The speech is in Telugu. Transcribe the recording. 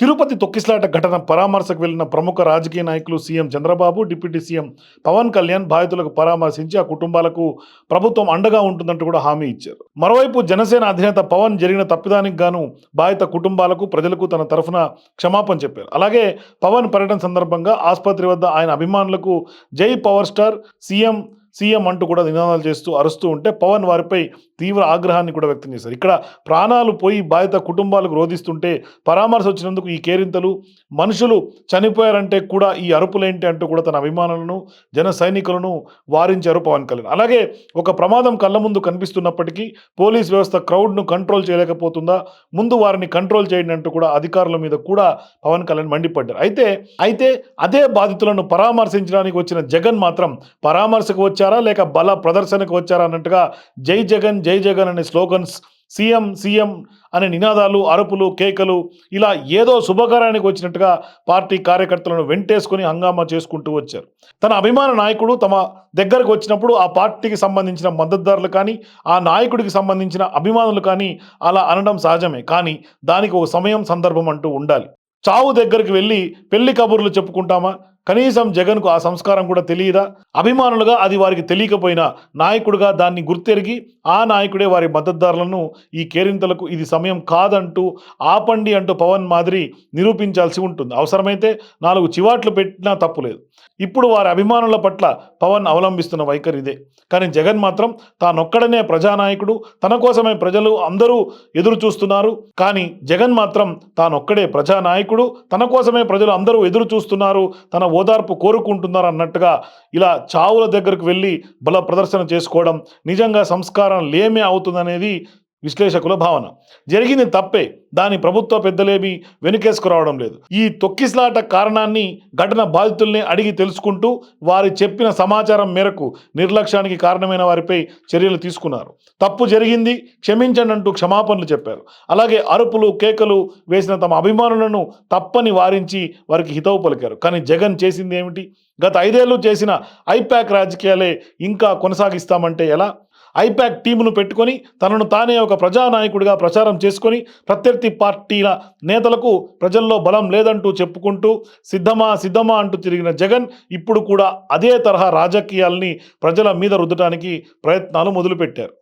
తిరుపతి తొక్కిసలాట ఘటన పరామర్శకు వెళ్ళిన ప్రముఖ రాజకీయ నాయకులు CM Chandrababu deputy CM Pawan Kalyan బాధితులకు పరామర్శించి ఆ కుటుంబాలకు ప్రభుత్వం అండగా ఉంటుందంటూ కూడా హామీ ఇచ్చారు. మరోవైపు జనసేన అధినేత పవన్ జరిగిన తప్పిదానికి గాను బాధిత కుటుంబాలకు ప్రజలకు తన తరఫున క్షమాపణ చెప్పారు. అలాగే పవన్ పర్యటన సందర్భంగా ఆసుపత్రి వద్ద ఆయన అభిమానులకు జై పవర్ స్టార్ సీఎం సీఎం అంటూ కూడా నినాదాలు చేస్తూ అరుస్తూ ఉంటే పవన్ వారిపై తీవ్ర ఆగ్రహాన్ని కూడా వ్యక్తం చేశారు. ఇక్కడ ప్రాణాలు పోయి బాధిత కుటుంబాలకు రోధిస్తుంటే పరామర్శ వచ్చినందుకు ఈ కేరింతలు మనుషులు చనిపోయారంటే కూడా ఈ అరుపులేంటి అంటూ కూడా తన అభిమానులను జన సైనికులను వారించారు పవన్ కళ్యాణ్. అలాగే ఒక ప్రమాదం కళ్ళ ముందు కనిపిస్తున్నప్పటికీ పోలీస్ వ్యవస్థ క్రౌడ్ను కంట్రోల్ చేయలేకపోతుందా ముందు వారిని కంట్రోల్ చేయండి అంటూ కూడా అధికారుల మీద కూడా పవన్ కళ్యాణ్ మండిపడ్డారు. అయితే అయితే అదే బాధితులను పరామర్శించడానికి వచ్చిన జగన్ మాత్రం పరామర్శకు వచ్చారు. లేక బల ప్రదర్శనకు వచ్చారా? అన్నట్టుగా జై జగన్ జై జగన్ అనే స్లోగన్స్ సీఎం సీఎం అనే నినాదాలు అరుపులు కేకలు ఇలా ఏదో శుభకార్యానికి వచ్చినట్టుగా పార్టీ కార్యకర్తలను వెంటేసుకుని హంగామా చేసుకుంటూ వచ్చారు. తన అభిమాన నాయకుడు తమ దగ్గరకు వచ్చినప్పుడు ఆ పార్టీకి సంబంధించిన మద్దతుదారులు కానీ ఆ నాయకుడికి సంబంధించిన అభిమానులు కానీ అలా అనడం సహజమే. కానీ దానికి ఒక సమయం సందర్భం అంటూ ఉండాలి. చావు దగ్గరికి వెళ్ళి పెళ్ళి కబుర్లు చెప్పుకుంటామా? కనీసం జగన్కు ఆ సంస్కారం కూడా తెలియదా? అభిమానులుగా అది వారికి తెలియకపోయినా నాయకుడిగా దాన్ని గుర్తెరిగి ఆ నాయకుడే వారి మద్దతుదారులను ఈ కేరింతలకు ఇది సమయం కాదంటూ ఆపండి అంటూ పవన్ మాదిరి నిరూపించాల్సి ఉంటుంది. అవసరమైతే నాలుగు చివాట్లు పెట్టినా తప్పులేదు ఇప్పుడు వారి అభిమానుల పట్ల పవన్ అవలంబిస్తున్న వైఖరి ఇదే. కానీ జగన్ మాత్రం తానొక్కడనే ప్రజానాయకుడు తన కోసమే ప్రజలు అందరూ ఎదురు చూస్తున్నారు కానీ జగన్ మాత్రం తానొక్కడే ప్రజానాయకుడు తన కోసమే ప్రజలు అందరూ ఎదురు చూస్తున్నారు తన ఓదార్పు కోరుకుంటున్నారు అన్నట్టుగా ఇలా చావుల దగ్గరకు వెళ్ళి బల ప్రదర్శన చేసుకోవడం నిజంగా సంస్కారం లేమే అవుతుందనేది విశ్లేషకుల భావన. జరిగింది తప్పే. దాని ప్రభుత్వ పెద్దలేమి వెనుకేసుకురావడం లేదు. ఈ తొక్కిసలాట కారణాన్ని ఘటన బాధితుల్ని అడిగి తెలుసుకుంటూ వారి చెప్పిన సమాచారం మేరకు నిర్లక్ష్యానికి కారణమైన వారిపై చర్యలు తీసుకున్నారు. తప్పు జరిగింది క్షమించండి అంటూ క్షమాపణలు చెప్పారు. అలాగే అరుపులు కేకలు వేసిన తమ అభిమానులను తప్పని వారించి వారికి హితవు పలికారు. కానీ జగన్ చేసింది ఏమిటి? గత ఐదేళ్ళు చేసిన ఐప్యాక్ రాజకీయాలే ఇంకా కొనసాగిస్తామంటే ఎలా? ఐపాక్ టీమును పెట్టుకొని తనను తానే ఒక ప్రజానాయకుడిగా ప్రచారం చేసుకొని ప్రత్యర్థి పార్టీల నేతలకు ప్రజల్లో బలం లేదంటూ చెప్పుకుంటూ సిద్ధమా సిద్ధమా అంటూ తిరిగిన జగన్ ఇప్పుడు కూడా అదే తరహా రాజకీయాల్ని ప్రజల మీద రుద్దడానికి ప్రయత్నాలు మొదలుపెట్టారు.